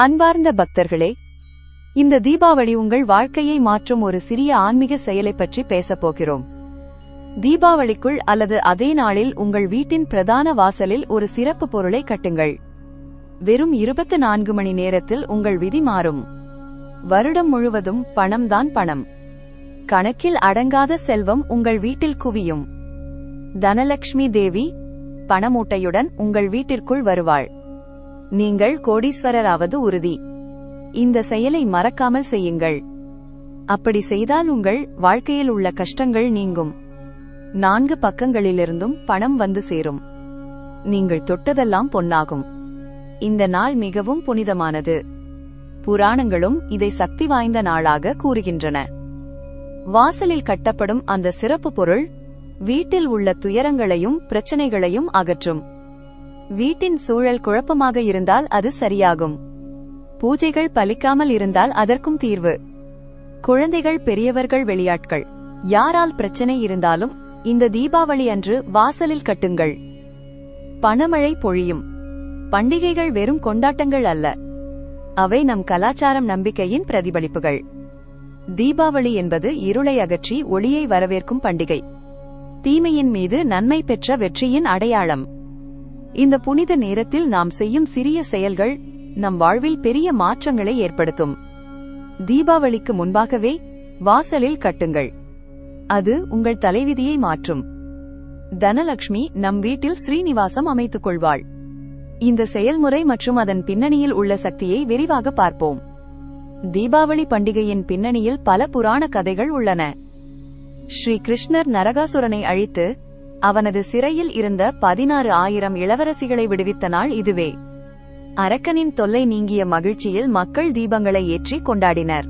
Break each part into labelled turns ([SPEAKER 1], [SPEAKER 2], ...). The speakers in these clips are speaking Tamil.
[SPEAKER 1] அன்பார்ந்த பக்தர்களே இந்த தீபாவளி உங்கள் வாழ்க்கையை மாற்றும் ஒரு சிறிய ஆன்மீக செயலை பற்றி பேசப் போகிறோம். தீபாவளிக்குள் அல்லது அதே நாளில் உங்கள் வீட்டின் பிரதான வாசலில் ஒரு சிறப்பு பொருளை கட்டுங்கள். வெறும் இருபத்து நான்கு மணி நேரத்தில் உங்கள் விதி மாறும். வருடம் முழுவதும் பணம்தான் பணம். கணக்கில் அடங்காத செல்வம் உங்கள் வீட்டில் குவியும். தனலட்சுமி தேவி பணமூட்டையுடன் உங்கள் வீட்டிற்குள் வருவாள். நீங்கள் கோடீஸ்வரராவது உறுதி. இந்த செயலை மறக்காமல் செய்யுங்கள். அப்படி செய்தால் உங்கள் வாழ்க்கையில் உள்ள கஷ்டங்கள் நீங்கும். நான்கு பக்கங்களிலிருந்தும் பணம் வந்து சேரும். நீங்கள் தொட்டதெல்லாம் பொன்னாகும். இந்த நாள் மிகவும் புனிதமானது. புராணங்களும் இதை சக்தி வாய்ந்த நாளாக கூறுகின்றன. வாசலில் கட்டப்படும் அந்த சிறப்பு பொருள் வீட்டில் உள்ள துயரங்களையும் பிரச்சனைகளையும் அகற்றும். வீட்டின் சூழல் குழப்பமாக இருந்தால் அது சரியாகும். பூஜைகள் பலிக்காமல் இருந்தால் அதற்கும் தீர்வு. குழந்தைகள் பெரியவர்கள் வெளியாட்கள். யாரால் பிரச்சனை இருந்தாலும் இந்த தீபாவளி அன்று வாசலில் கட்டுங்கள். பணமழை பொழியும். பண்டிகைகள் வெறும் கொண்டாட்டங்கள் அல்ல. அவை நம் கலாச்சாரம் நம்பிக்கையின் பிரதிபலிப்புகள். தீபாவளி என்பது இருளை அகற்றி ஒளியை வரவேற்கும் பண்டிகை. தீமையின் மீது நன்மை பெற்ற வெற்றியின் அடையாளம். இந்த புனித நேரத்தில் நாம் செய்யும் சிறிய செயல்கள் நம் வாழ்வில் பெரிய மாற்றங்களை ஏற்படுத்தும். தீபாவளிக்கு முன்பாகவே வாசலில் கட்டுங்கள். அது உங்கள் தலைவிதியை மாற்றும். தனலட்சுமி நம் வீட்டில் ஸ்ரீனிவாசம் அமைத்துக் கொள்வாள். இந்த செயல்முறை மற்றும் அதன் பின்னணியில் உள்ள சக்தியை விரிவாக பார்ப்போம். தீபாவளி பண்டிகையின் பின்னணியில் பல புராண கதைகள் உள்ளன. ஸ்ரீ கிருஷ்ணர் நரகாசுரனை அழித்து அவனது சிறையில் இருந்த பதினாறு ஆயிரம் இளவரசிகளை விடுவித்த நாள் இதுவே. அரக்கனின் தொல்லை நீங்கிய மகிழ்ச்சியில் மக்கள் தீபங்களை ஏற்றி கொண்டாடினர்.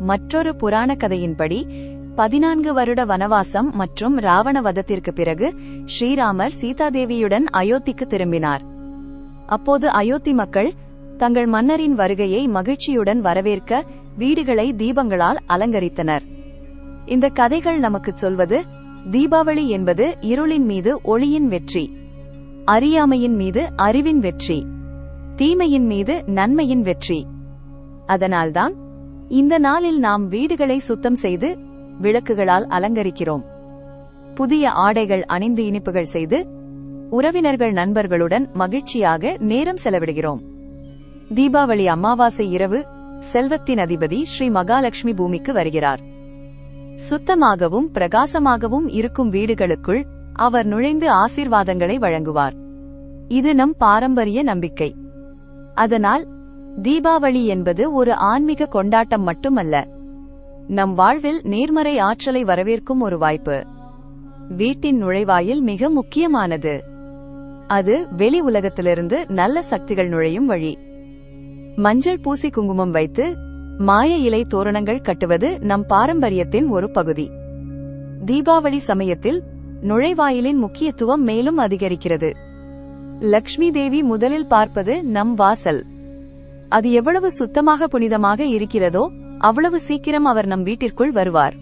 [SPEAKER 1] மற்றொரு புராண கதையின்படி பதினான்கு வருட வனவாசம் மற்றும் ராவண வதத்திற்கு பிறகு ஸ்ரீராமர் சீதாதேவியுடன் அயோத்திக்கு திரும்பினார். அப்போது அயோத்தி மக்கள் தங்கள் மன்னரின் வருகையை மகிழ்ச்சியுடன் வரவேற்க வீடுகளை தீபங்களால் அலங்கரித்தனர். இந்த கதைகள் நமக்குச் சொல்வது தீபாவளி என்பது இருளின் மீது ஒளியின் வெற்றி அறியாமையின் மீது அறிவின் வெற்றி தீமையின் மீது நன்மையின் வெற்றி. அதனால்தான் இந்த நாளில் நாம் வீடுகளை சுத்தம் செய்து விளக்குகளால் அலங்கரிக்கிறோம். புதிய ஆடைகள் அணிந்து இனிப்புகள் செய்து உறவினர்கள் நண்பர்களுடன் மகிழ்ச்சியாக நேரம் செலவிடுகிறோம். தீபாவளி அமாவாசை இரவு செல்வத்தின் அதிபதி ஸ்ரீ மகாலட்சுமி பூமிக்கு வருகிறார். சுத்தமாகவும் பிரகாசமாகவும் இருக்கும் வீடுகளுக்குள் அவர் நுழைந்து ஆசீர்வாதங்களை வழங்குவார். இது நம் பாரம்பரிய நம்பிக்கை. அதனால் தீபாவளி என்பது ஒரு ஆன்மீக கொண்டாட்டம் மட்டுமல்ல. நம் வாழ்வில் நேர்மறை ஆற்றலை வரவேற்கும் ஒரு வாய்ப்பு. வீட்டின் நுழைவாயில் மிக முக்கியமானது. அது வெளி உலகத்திலிருந்து நல்ல சக்திகள் நுழையும் வழி. மஞ்சள் பூசி குங்குமம் வைத்து மாய இலை தோரணங்கள் கட்டுவது நம் பாரம்பரியத்தின் ஒரு பகுதி. தீபாவளி சமயத்தில் நுழைவாயிலின் முக்கியத்துவம் மேலும் அதிகரிக்கிறது. லக்ஷ்மி தேவி முதலில் பார்ப்பது நம் வாசல். அது எவ்வளவு சுத்தமாக புனிதமாக இருக்கிறதோ அவ்வளவு சீக்கிரம் அவர் நம் வீட்டிற்குள் வருவார்.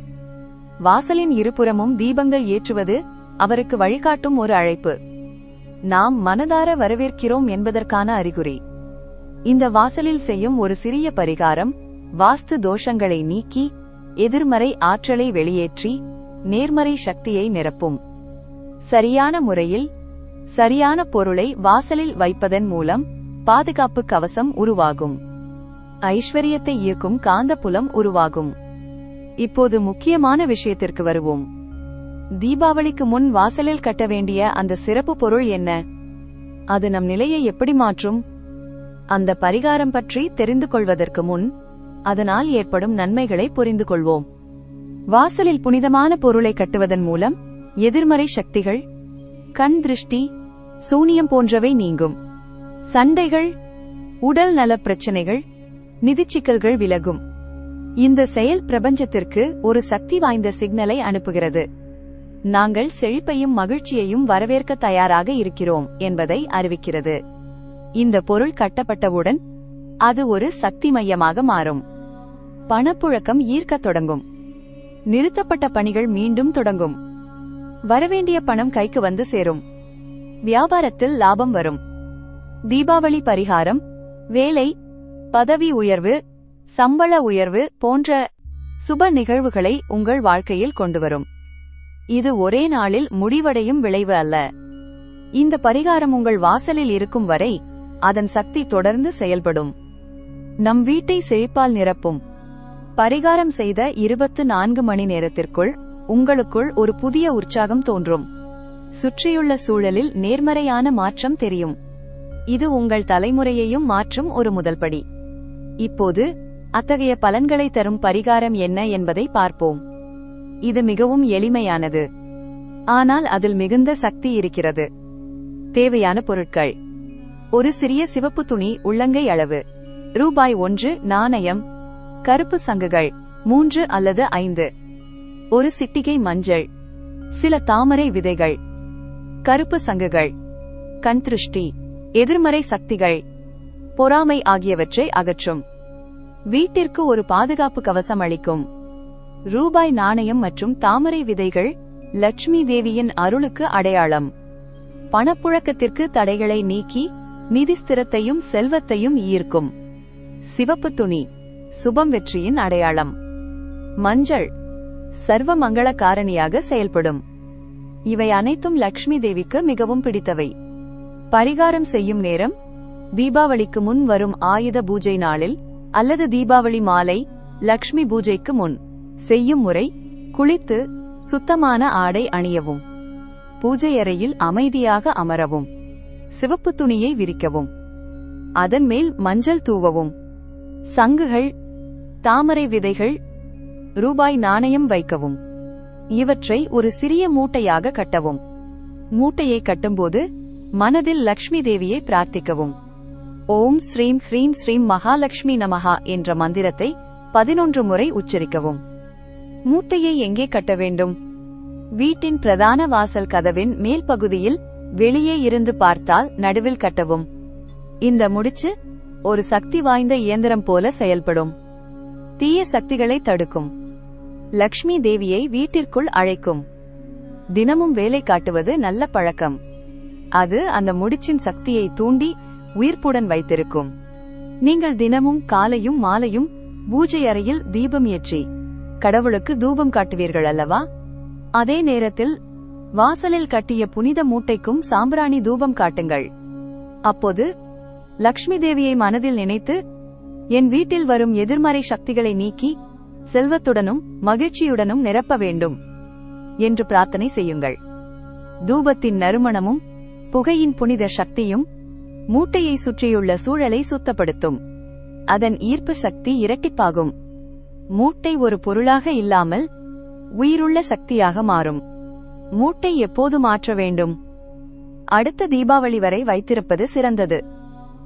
[SPEAKER 1] வாசலின் இருபுறமும் தீபங்கள் ஏற்றுவது அவருக்கு வழிகாட்டும் ஒரு அழைப்பு. நாம் மனதார வரவேற்கிறோம் என்பதற்கான அறிகுறி. இந்த வாசலில் செய்யும் ஒரு சிறிய பரிகாரம் வாஸ்து தோஷங்களை நீக்கி எதிர்மறை ஆற்றலை வெளியேற்றி நேர்மறை சக்தியை நிரப்பும். சரியான முறையில் சரியான பொருளை வாசலில் வைப்பதன் மூலம் பாதுகாப்பு கவசம் உருவாகும். ஐஸ்வர்யத்தை ஈர்க்கும் காந்தப்புலம் உருவாகும். இப்போது முக்கியமான விஷயத்திற்கு வருவோம். தீபாவளிக்கு முன் வாசலில் கட்ட வேண்டிய அந்த சிறப்பு பொருள் என்ன? அது நம் நிலையை எப்படி மாற்றும்? அந்த பரிகாரம் பற்றி தெரிந்து கொள்வதற்கு முன் அதனால் ஏற்படும் நன்மைகளை புரிந்து கொள்வோம் வாசலில் புனிதமான பொருளை கட்டுவதன் மூலம் எதிர்மறை சக்திகள் கண் திருஷ்டி சூனியம் போன்றவை நீங்கும். சண்டைகள் உடல் நலப் பிரச்சனைகள் நிதிச்சிக்கல்கள் விலகும். இந்த செயல் பிரபஞ்சத்திற்கு ஒரு சக்தி வாய்ந்த சிக்னலை அனுப்புகிறது. நாங்கள் செழிப்பையும் மகிழ்ச்சியையும் வரவேற்க தயாராக இருக்கிறோம் என்பதை அறிவிக்கிறது. இந்த பொருள் கட்டப்பட்டவுடன் அது ஒரு சக்தி மையமாக மாறும். பணப்புழக்கம் ஈர்க்கத் தொடங்கும். நிறுத்தப்பட்ட பணிகள் மீண்டும் தொடங்கும். வரவேண்டிய பணம் கைக்கு வந்து சேரும். வியாபாரத்தில் லாபம் வரும். தீபாவளி பரிகாரம் வேலை பதவி உயர்வு சம்பள உயர்வு போன்ற சுப நிகழ்வுகளை உங்கள் வாழ்க்கையில் கொண்டுவரும் இது ஒரே நாளில் முடிவடையும் விளைவு அல்ல. இந்த பரிகாரம் உங்கள் வாசலில் இருக்கும் வரை அதன் சக்தி தொடர்ந்து செயல்படும். நம் வீட்டை செழிப்பால் நிரப்பும். பரிகாரம் செய்த இருபத்து நான்கு மணி நேரத்திற்குள் உங்களுக்குள் ஒரு புதிய உற்சாகம் தோன்றும். சுற்றியுள்ள சூழலில் நேர்மறையான மாற்றம் தெரியும். இது உங்கள் தலைமுறையையும் மாற்றும் ஒரு முதல்படி. இப்போது அத்தகைய பலன்களை தரும் பரிகாரம் என்ன என்பதை பார்ப்போம். இது மிகவும் எளிமையானது. ஆனால் அதில் மிகுந்த சக்தி இருக்கிறது. தேவையான பொருட்கள். ஒரு சிறிய சிவப்பு துணி உள்ளங்கை அளவு. ரூபாய் ஒன்று நாணயம் கருப்பு சங்குகள் மூன்று அல்லது ஐந்து. ஒரு சிட்டிகை மஞ்சள் சில தாமரை விதைகள். கருப்பு சங்குகள் கண்திருஷ்டி எதிர்மறை சக்திகள் பொறாமை ஆகியவற்றை அகற்றும். வீட்டிற்கு ஒரு பாதுகாப்பு கவசம் அளிக்கும். ரூபாய் நாணயம் மற்றும் தாமரை விதைகள் லட்சுமி தேவியின் அருளுக்கு அடையாளம். பணப்புழக்கத்திற்கு தடைகளை நீக்கி நிதி ஸ்திரத்தையும் செல்வத்தையும் ஈர்க்கும். சிவப்பு துணி சுபம் வெற்றியின் அடையாளம். மஞ்சள் சர்வ மங்கள காரணியாக செயல்படும். இவை அனைத்தும் லக்ஷ்மி தேவிக்கு மிகவும் பிடித்தவை. பரிகாரம் செய்யும் நேரம் தீபாவளிக்கு முன் வரும் ஆயுத பூஜை நாளில் அல்லது தீபாவளி மாலை லக்ஷ்மி பூஜைக்கு முன் செய்யும் முறை குளித்து சுத்தமான ஆடை அணியவும். பூஜை அறையில் அமைதியாக அமரவும். சிவப்பு துணியை விரிக்கவும். அதன் மேல் மஞ்சள் தூவவும். சங்குகள் தாமரை விதைகள் ரூபாய் நாணயம் வைக்கவும். இவற்றை ஒரு சிறிய மூட்டையாக கட்டவும். மூட்டையை கட்டும்போது மனதில் லக்ஷ்மி தேவியை பிரார்த்திக்கவும். ஓம் ஸ்ரீம் ஹ்ரீம் ஸ்ரீம் மகாலட்சுமி நமஹா என்ற மந்திரத்தை பதினொன்று முறை உச்சரிக்கவும். மூட்டையை எங்கே கட்ட வேண்டும்? வீட்டின் பிரதான வாசல் கதவின் மேல் பகுதியில் வெளியே இருந்து பார்த்தால் நடுவில் கட்டவும். இந்த முடிச்சு ஒரு சக்தி வாய்ந்த இயந்திரம் போல செயல்படும். தீய சக்திகளை தடுக்கும். லக்ஷ்மி தேவியை வீட்டிற்குள் அழைக்கும். தினமும் வேலை காட்டுவது நல்ல பழக்கம். அது அந்த முடிச்சின் சக்தியை தூண்டி உயிர்ப்புடன் வைத்திருக்கும். நீங்கள் தினமும் காலையும் மாலையும் பூஜை அறையில் தீபம் ஏற்றி கடவுளுக்கு தூபம் காட்டுவீர்கள் அல்லவா? அதே நேரத்தில் வாசலில் கட்டிய புனித மூட்டைக்கும் சாம்பிராணி தூபம் காட்டுங்கள். அப்போது லக்ஷ்மி தேவியை மனதில் நினைத்து என் வீட்டில் வரும் எதிர்மறை சக்திகளை நீக்கி செல்வத்துடனும் மகிழ்ச்சியுடனும் நிரப்ப வேண்டும் என்று பிரார்த்தனை செய்யுங்கள். தூபத்தின் நறுமணமும் புகையின் புனித சக்தியும் மூட்டையை சுற்றியுள்ள சூழலை சுத்தப்படுத்தும். அதன் ஈர்ப்பு சக்தி இரட்டிப்பாகும். மூட்டை ஒரு பொருளாக இல்லாமல் உயிருள்ள சக்தியாக மாறும். மூட்டை எப்போது மாற்ற வேண்டும்? அடுத்த தீபாவளி வரை வைத்திருப்பது சிறந்தது.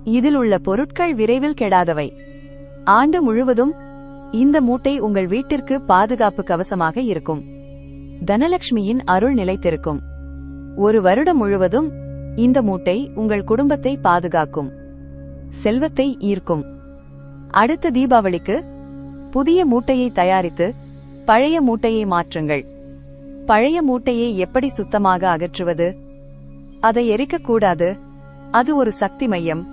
[SPEAKER 1] இதில் உள்ள பொருட்கள் விரைவில் கெடாதவை. ஆண்டு முழுவதும் இந்த மூட்டை உங்கள் வீட்டிற்கு பாதுகாப்பு கவசமாக இருக்கும். தனலட்சுமியின் அருள் நிலைத்திருக்கும். ஒரு வருடம் முழுவதும் இந்த மூட்டை உங்கள் குடும்பத்தை பாதுகாக்கும். செல்வத்தை ஈர்க்கும். அடுத்த தீபாவளிக்கு புதிய மூட்டையை தயாரித்து பழைய மூட்டையை மாற்றுங்கள். பழைய மூட்டையை எப்படி சுத்தமாக அகற்றுவது? அதை எரிக்கக்கூடாது. அது ஒரு சக்தி மையம்.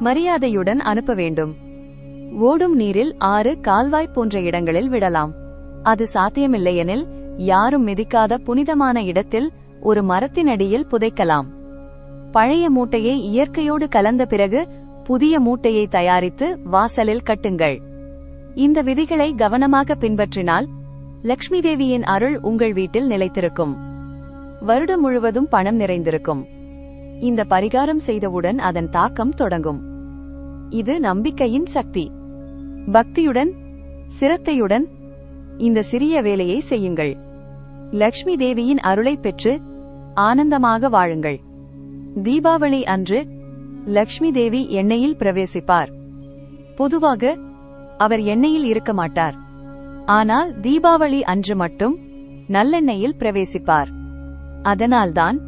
[SPEAKER 1] மரியாதையுடன் அனுப்ப வேண்டும். ஓடும் நீரில் ஆறு கால்வாய் போன்ற இடங்களில் விடலாம். அது சாத்தியமில்லையெனில் யாரும் மிதிக்காத புனிதமான இடத்தில் ஒரு மரத்தினடியில் புதைக்கலாம். பழைய மூட்டையை இயற்கையோடு கலந்த பிறகு புதிய மூட்டையை தயாரித்து வாசலில் கட்டுங்கள். இந்த விதிகளை கவனமாக பின்பற்றினால் லக்ஷ்மி தேவியின் அருள் உங்கள் வீட்டில் நிலைத்திருக்கும். வருடம் முழுவதும் பணம் நிறைந்திருக்கும். இந்த பரிகாரம் செய்தவுடன் அதன் தாக்கம் தொடங்கும். இது நம்பிக்கையின் சக்தி. பக்தியுடன் சிரத்தையுடன் இந்த சிறிய வேலையை செய்யுங்கள். லக்ஷ்மி தேவியின் அருளை பெற்று ஆனந்தமாக வாழுங்கள். தீபாவளி அன்று லக்ஷ்மி தேவி எண்ணெயில் பிரவேசிப்பார். பொதுவாக அவர் எண்ணெயில் இருக்க மாட்டார். ஆனால் தீபாவளி அன்று மட்டும் நல்லெண்ணெயில் பிரவேசிப்பார். அதனால்தான்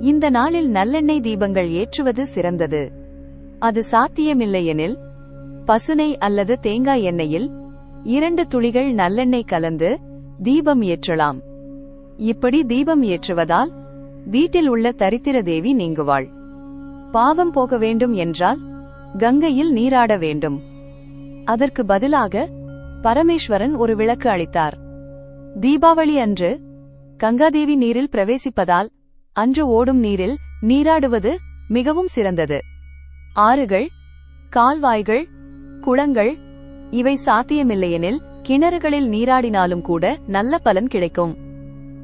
[SPEAKER 1] இந்த நாளில் நல்லெண்ணெய் தீபங்கள் ஏற்றுவது சிறந்தது. அது சாத்தியமில்லையெனில் பசுனை அல்லது தேங்காய் எண்ணெயில் இரண்டு துளிகள் நல்லெண்ணெய் கலந்து தீபம் ஏற்றலாம். இப்படி தீபம் ஏற்றுவதால் வீட்டில் உள்ள தரித்திர தேவி நீங்குவாள். பாவம் போக வேண்டும் என்றால் கங்கையில் நீராட வேண்டும். அதற்கு பதிலாக பரமேஸ்வரன் ஒரு விளக்கு அளித்தார். தீபாவளி அன்று கங்காதேவி நீரில் பிரவேசிப்பதால் அன்று ஓடும் நீரில் நீராடுவது மிகவும் சிறந்தது. ஆறுகள் கால்வாய்கள் குளங்கள் இவை சாத்தியமில்லையெனில் கிணறுகளில் நீராடினாலும் கூட நல்ல பலன் கிடைக்கும்.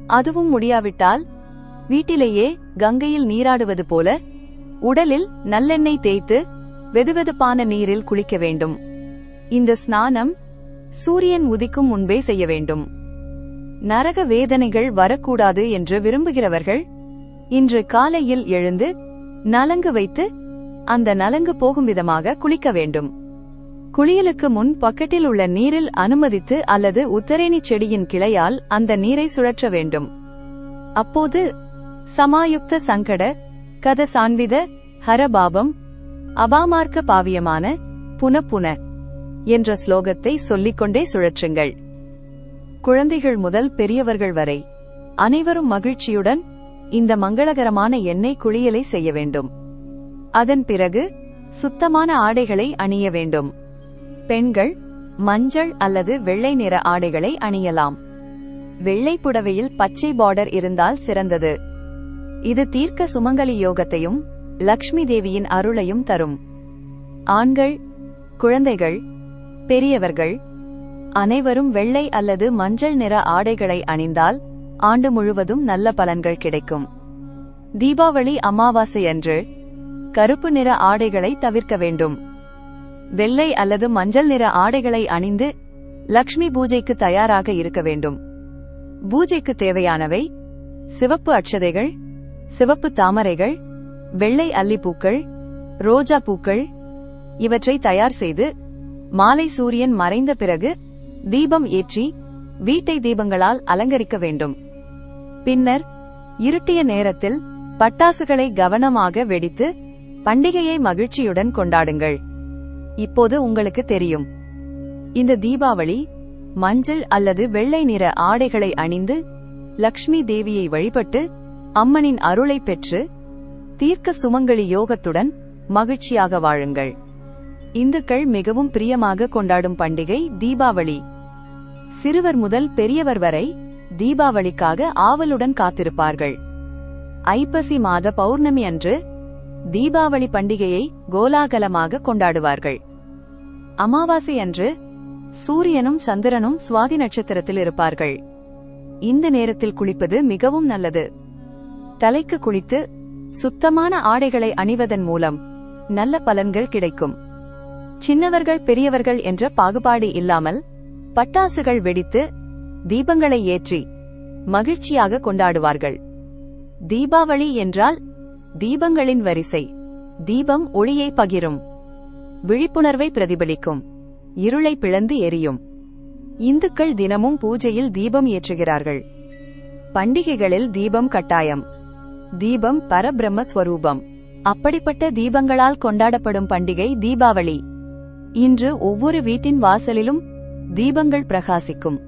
[SPEAKER 1] அதுவும் முடியாவிட்டால் வீட்டிலேயே கங்கையில் நீராடுவது போல உடலில் நல்லெண்ணெய் தேய்த்து வெதுவெதுப்பான நீரில் குளிக்க வேண்டும். இந்த ஸ்நானம் சூரியன் உதிக்கும் முன்பே செய்ய வேண்டும். நரக வேதனைகள் வரக்கூடாது என்று விரும்புகிறவர்கள் இன்று காலையில் எழுந்து நலங்கு வைத்து அந்த நலங்கு போகும் விதமாக குளிக்க வேண்டும். குளியலுக்கு முன் பக்கெட்டில் உள்ள நீரில் அனுமதித்து அல்லது உத்தரேணி செடியின் கிளையால் அந்த நீரை சுழற்ற வேண்டும். அப்போது சமாயுக்த சங்கட கத சான்வித ஹரபாபம் அபாமார்க்க பாவியமான புனப்புன என்ற ஸ்லோகத்தை சொல்லிக்கொண்டே சுழற்றுங்கள். குழந்தைகள் முதல் பெரியவர்கள் வரை அனைவரும் மகிழ்ச்சியுடன் இந்த மங்களகரமான எண்ணெய் குளியலை செய்ய வேண்டும். அதன் பிறகு சுத்தமான ஆடைகளை அணிய வேண்டும். பெண்கள் மஞ்சள் அல்லது வெள்ளை நிற ஆடைகளை அணியலாம். வெள்ளை புடவையில் பச்சை பார்டர் இருந்தால் சிறந்தது. இது தீர்க்க சுமங்கலி யோகத்தையும் லக்ஷ்மி தேவியின் அருளையும் தரும். ஆண்கள் குழந்தைகள் பெரியவர்கள் அனைவரும் வெள்ளை அல்லது மஞ்சள் நிற ஆடைகளை அணிந்தால் ஆண்டு முழுவதும் நல்ல பலன்கள் கிடைக்கும். தீபாவளி அமாவாசை அன்று கருப்பு நிற ஆடைகளை தவிர்க்க வேண்டும். வெள்ளை அல்லது மஞ்சள் நிற ஆடைகளை அணிந்து லக்ஷ்மி பூஜைக்கு தயாராக இருக்க வேண்டும். பூஜைக்கு தேவையானவை சிவப்பு அட்சதைகள் சிவப்பு தாமரைகள் வெள்ளை அல்லிப்பூக்கள் ரோஜா பூக்கள். இவற்றை தயார் செய்து மாலை சூரியன் மறைந்த பிறகு தீபம் ஏற்றி வீட்டை தீபங்களால் அலங்கரிக்க வேண்டும். பின்னர் இருட்டிய நேரத்தில் பட்டாசுகளை கவனமாக வெடித்து பண்டிகையை மகிழ்ச்சியுடன் கொண்டாடுங்கள். இப்போது உங்களுக்கு தெரியும். இந்த தீபாவளி மஞ்சள் அல்லது வெள்ளை நிற ஆடைகளை அணிந்து லக்ஷ்மி தேவியை வழிபட்டு அம்மனின் அருளை பெற்று தீர்க்க சுமங்கலி யோகத்துடன் மகிழ்ச்சியாக வாழுங்கள். இந்துக்கள் மிகவும் பிரியமாக கொண்டாடும் பண்டிகை தீபாவளி. சிறுவர் முதல் பெரியவர் வரை தீபாவளிக்காக ஆவலுடன் காத்திருப்பார்கள். ஐப்பசி மாத பௌர்ணமி அன்று தீபாவளி பண்டிகையை கோலாகலமாக கொண்டாடுவார்கள். அமாவாசை அன்று சூரியனும் சந்திரனும் சுவாதி நட்சத்திரத்தில் இருப்பார்கள். இந்த நேரத்தில் குளிப்பது மிகவும் நல்லது. தலைக்கு குளித்து சுத்தமான ஆடைகளை அணிவதன் மூலம் நல்ல பலன்கள் கிடைக்கும். சின்னவர்கள் பெரியவர்கள் என்ற பாகுபாடு இல்லாமல் பட்டாசுகள் வெடித்து தீபங்களை ஏற்றி மகிழ்ச்சியாக கொண்டாடுவார்கள். தீபாவளி என்றால் தீபங்களின் வரிசை. தீபம் ஒளியை பகிரும். விழிப்புணர்வை பிரதிபலிக்கும். இருளை பிளந்து எரியும். இந்துக்கள் தினமும் பூஜையில் தீபம் ஏற்றுகிறார்கள். பண்டிகைகளில் தீபம் கட்டாயம். தீபம் பரபிரம்ம ஸ்வரூபம் அப்படிப்பட்ட தீபங்களால் கொண்டாடப்படும் பண்டிகை தீபாவளி. இன்று ஒவ்வொரு வீட்டின் வாசலிலும் தீபங்கள் பிரகாசிக்கும்.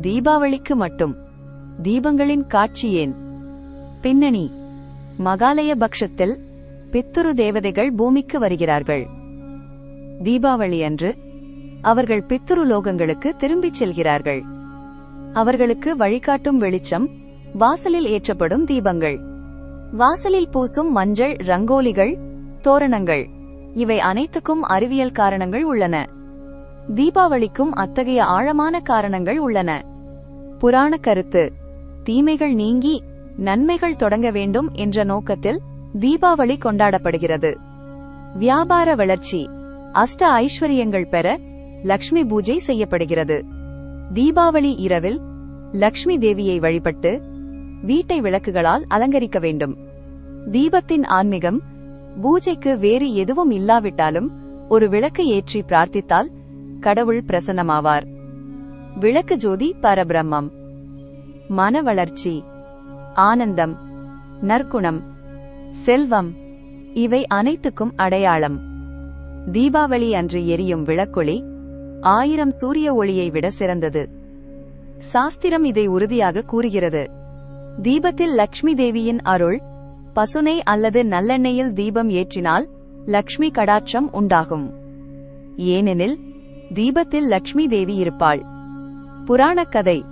[SPEAKER 1] தீபாவளிக்கு மட்டும். தீபங்களின் காட்சி ஏன்? பின்னணி. மகாலய பக்ஷத்தில் பித்துரு தேவதைகள் பூமிக்கு வருகிறார்கள். தீபாவளி அன்று அவர்கள் பித்துரு லோகங்களுக்கு திரும்பிச் செல்கிறார்கள். அவர்களுக்கு வழிகாட்டும் வெளிச்சம் வாசலில் ஏற்றப்படும் தீபங்கள். வாசலில் பூசும் மஞ்சள் ரங்கோலிகள் தோரணங்கள். இவை அனைத்துக்கும் அறிவியல் காரணங்கள் உள்ளன. தீபாவளிக்கும் அத்தகைய ஆழமான காரணங்கள் உள்ளன. புராண கருத்து தீமைகள் நீங்கி நன்மைகள் தொடங்க வேண்டும் என்ற நோக்கத்தில் தீபாவளி கொண்டாடப்படுகிறது. வியாபார வளர்ச்சி அஷ்ட ஐஸ்வர்யங்கள் பெற லக்ஷ்மி பூஜை செய்யப்படுகிறது. தீபாவளி இரவில் லக்ஷ்மி தேவியை வழிபட்டு வீட்டை விளக்குகளால் அலங்கரிக்க வேண்டும். தீபத்தின் ஆன்மீகம் பூஜைக்கு வேறு எதுவும் இல்லாவிட்டாலும் ஒரு விளக்கு ஏற்றி பிரார்த்தித்தால் கடவுள் பிரசன்னமாவார். விளக்கு ஜோதி பரபிரம்மம். மன வளர்ச்சி ஆனந்தம் நற்குணம் செல்வம் இவை அனைத்துக்கும் அடையாளம். தீபாவளி அன்று எரியும் விளக்கொளி ஆயிரம் சூரிய ஒளியை விட சிறந்தது. சாஸ்திரம் இதை உறுதியாக கூறுகிறது. தீபத்தில் லக்ஷ்மி தேவியின் அருள் பசுனை அல்லது நல்லெண்ணெயில் தீபம் ஏற்றினால் லக்ஷ்மி கடாட்சம் உண்டாகும். ஏனெனில் தீபத்தில் லக்ஷ்மி தேவி இருப்பாள். புராணக் கதை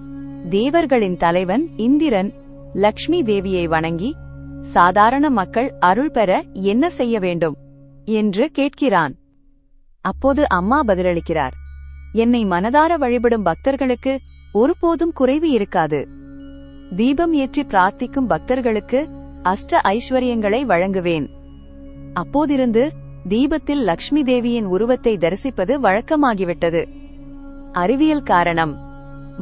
[SPEAKER 1] தேவர்களின் தலைவன் இந்திரன் லக்ஷ்மி தேவியை வணங்கி சாதாரண மக்கள் அருள் பெற என்ன செய்ய வேண்டும் என்று கேட்கிறான். அப்போது அம்மா பதிலளிக்கிறார். என்னை மனதார வழிபடும் பக்தர்களுக்கு ஒருபோதும் குறைவு இருக்காது. தீபம் ஏற்றி பிரார்த்திக்கும் பக்தர்களுக்கு அஷ்ட ஐஸ்வர்யங்களை வழங்குவேன் அப்போதிருந்து தீபத்தில் லக்ஷ்மி தேவியின் உருவத்தை தரிசிப்பது வழக்கமாகிவிட்டது. அறிவியல் காரணம்.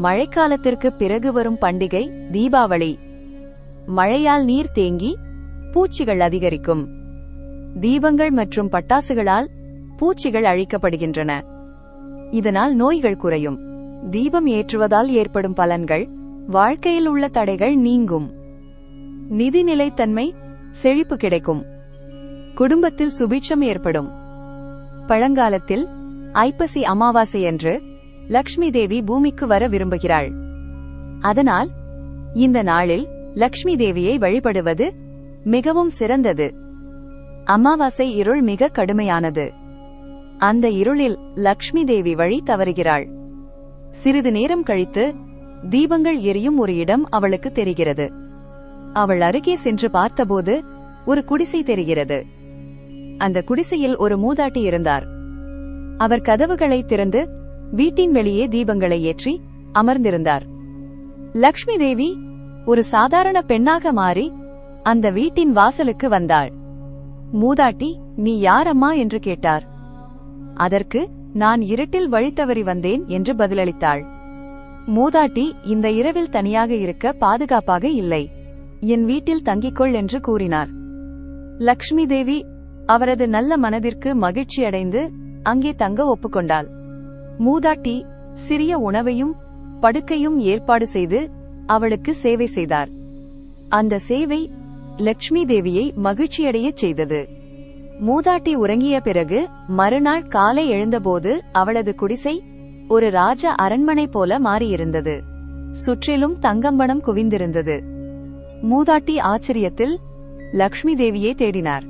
[SPEAKER 1] மழைக்காலத்திற்கு பிறகு வரும் பண்டிகை தீபாவளி. மழையால் நீர் தேங்கி பூச்சிகள் அதிகரிக்கும். தீபங்கள் மற்றும் பட்டாசுகளால் பூச்சிகள் அழிக்கப்படுகின்றன. இதனால் நோய்கள் குறையும். தீபம் ஏற்றுவதால் ஏற்படும் பலன்கள் வாழ்க்கையில் உள்ள தடைகள் நீங்கும். நிதி நிலைத்தன்மை செழிப்பு கிடைக்கும். குடும்பத்தில் சுபிட்சம் ஏற்படும். பழங்காலத்தில் ஐப்பசி அமாவாசையன்று லக்ஷ்மி தேவி பூமிக்கு வர விரும்புகிறாள். அதனால் இந்த நாளில் லக்ஷ்மி தேவியை வழிபடுவது மிகவும் சிறந்தது. அமாவாசை இருள் மிக கடுமையானது. அந்த இருளில் லக்ஷ்மி தேவி வழி தவறுகிறாள். சிறிது நேரம் கழித்து தீபங்கள் எரியும் ஒரு இடம் அவளுக்கு தெரிகிறது. அவள் அருகே சென்று பார்த்தபோது ஒரு குடிசை தெரிகிறது. அந்த குடிசையில் ஒரு மூதாட்டி இருந்தார். அவர் கதவுகளை திறந்து வீட்டின் வெளியே தீபங்களை ஏற்றி அமர்ந்திருந்தார். லக்ஷ்மி தேவி ஒரு சாதாரண பெண்ணாக மாறி அந்த வீட்டின் வாசலுக்கு வந்தாள். மூதாட்டி நீ யாரம்மா? என்று கேட்டார். அதற்கு நான் இருட்டில் வழி தவறி வந்தேன் என்று பதிலளித்தாள். மூதாட்டி இந்த இரவில் தனியாக இருக்க பாதுகாப்பாக இல்லை. என் வீட்டில் தங்கிக்கொள் என்று கூறினார். லக்ஷ்மி தேவி அவரது நல்ல மனதிற்கு மகிழ்ச்சியடைந்து அங்கே தங்க ஒப்புக்கொண்டாள். மூதாட்டி சிறிய உணவையும் படுக்கையும் ஏற்பாடு செய்து அவளுக்கு சேவை செய்தார். அந்த சேவை லக்ஷ்மி தேவியை மகிழ்ச்சியடையச் செய்தது. மூதாட்டி உறங்கிய பிறகு மறுநாள் காலை எழுந்தபோது அவளது குடிசை ஒரு ராஜ அரண்மனை போல மாறியிருந்தது. சுற்றிலும் தங்கம்பணம் குவிந்திருந்தது. மூதாட்டி ஆச்சரியத்தில் லக்ஷ்மி தேவியை தேடினார்.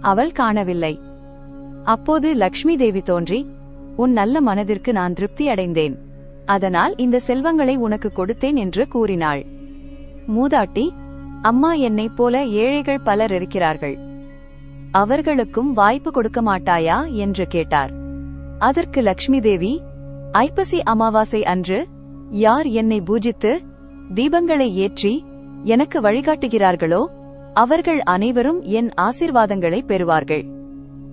[SPEAKER 1] அவள் காணவில்லை. அப்போது லக்ஷ்மி தேவி தோன்றி உன் நல்ல மனதிற்கு நான் திருப்தி அடைந்தேன். அதனால் இந்த செல்வங்களை உனக்கு கொடுத்தேன் என்று கூறினாள். மூதாட்டி அம்மா என்னைப் போல ஏழைகள் பலர் இருக்கிறார்கள். அவர்களுக்கும் வாய்ப்பு கொடுக்க மாட்டாயா? என்று கேட்டார். அதற்கு லக்ஷ்மி தேவி ஐப்பசி அமாவாசை அன்று யார் என்னை பூஜித்து தீபங்களை ஏற்றி எனக்கு வழிகாட்டுகிறார்களோ? அவர்கள் அனைவரும் என் ஆசிர்வாதங்களை பெறுவார்கள்.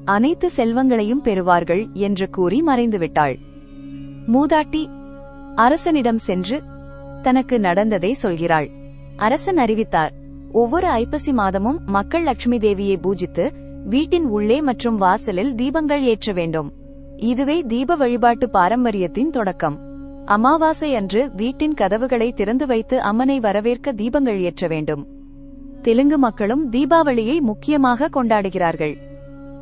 [SPEAKER 1] அனைத்து செல்வங்களையும் பெறுவார்கள் என்று கூறி மறைந்துவிட்டாள். மூதாட்டி அரசனிடம் சென்று தனக்கு நடந்ததை சொல்கிறாள். அரசன் அறிவித்தார் ஒவ்வொரு ஐப்பசி மாதமும் மக்கள் லட்சுமி தேவியை பூஜித்து வீட்டின் உள்ளே மற்றும் வாசலில் தீபங்கள் ஏற்ற வேண்டும். இதுவே தீப வழிபாட்டு பாரம்பரியத்தின் தொடக்கம். அமாவாசை அன்று வீட்டின் கதவுகளை திறந்து வைத்து அம்மனை வரவேற்க தீபங்கள் ஏற்ற வேண்டும். தெலுங்கு மக்களும் தீபாவளியை முக்கியமாக கொண்டாடுகிறார்கள்.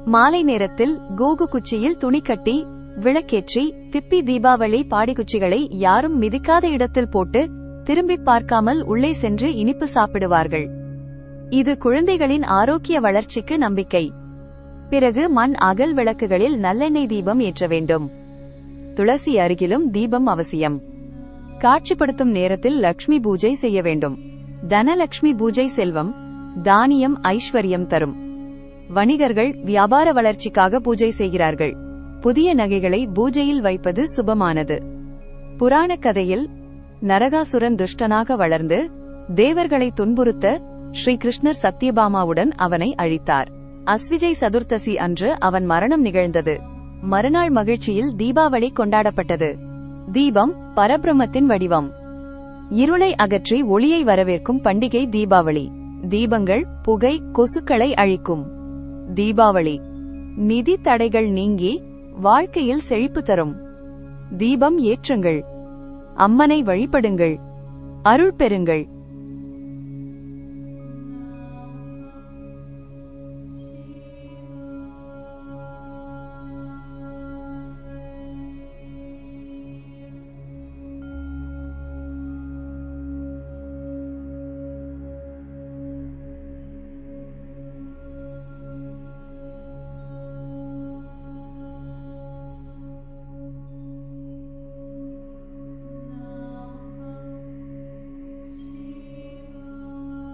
[SPEAKER 1] மாலை நேரத்தில் கோகு குச்சியில் துணி கட்டி விளக்கேற்றி திப்பி தீபாவளி பாடிக்குச்சிகளை யாரும் மிதிக்காத இடத்தில் போட்டு திரும்பி பார்க்காமல் உள்ளே சென்று இனிப்பு சாப்பிடுவார்கள். இது குழந்தைகளின் ஆரோக்கிய வளர்ச்சிக்கு நம்பிக்கை. பிறகு மண் அகல் விளக்குகளில் நல்லெண்ணெய் தீபம் ஏற்ற வேண்டும். துளசி அருகிலும் தீபம் அவசியம். காட்சிப்படுத்தும் நேரத்தில் லக்ஷ்மி பூஜை செய்ய வேண்டும். தனலக்ஷ்மி பூஜை செல்வம் தானியம் ஐஸ்வர்யம் தரும். வணிகர்கள் வியாபார வளர்ச்சிக்காக பூஜை செய்கிறார்கள். புதிய நகைகளை பூஜையில் வைப்பது சுபமானது. புராணக் கதையில் நரகாசுரன் துஷ்டனாக வளர்ந்து தேவர்களை துன்புறுத்த ஸ்ரீகிருஷ்ணர் சத்யபாமாவுடன் அவனை அழித்தார். அஸ்விஜய் சதுர்த்தசி அன்று அவன் மரணம் நிகழ்ந்தது. மறுநாள் மகிழ்ச்சியில் தீபாவளி கொண்டாடப்பட்டது. தீபம் பரபிரமத்தின் வடிவம். இருளை அகற்றி ஒளியை வரவேற்கும் பண்டிகை தீபாவளி. தீபங்கள் புகை கொசுக்களை அழிக்கும். தீபாவளி. நிதி தடைகள் நீங்கி வாழ்க்கையில் செழிப்பு தரும். தீபம் ஏற்றுங்கள். அம்மனை வழிபடுங்கள். அருள் பெறுங்கள்.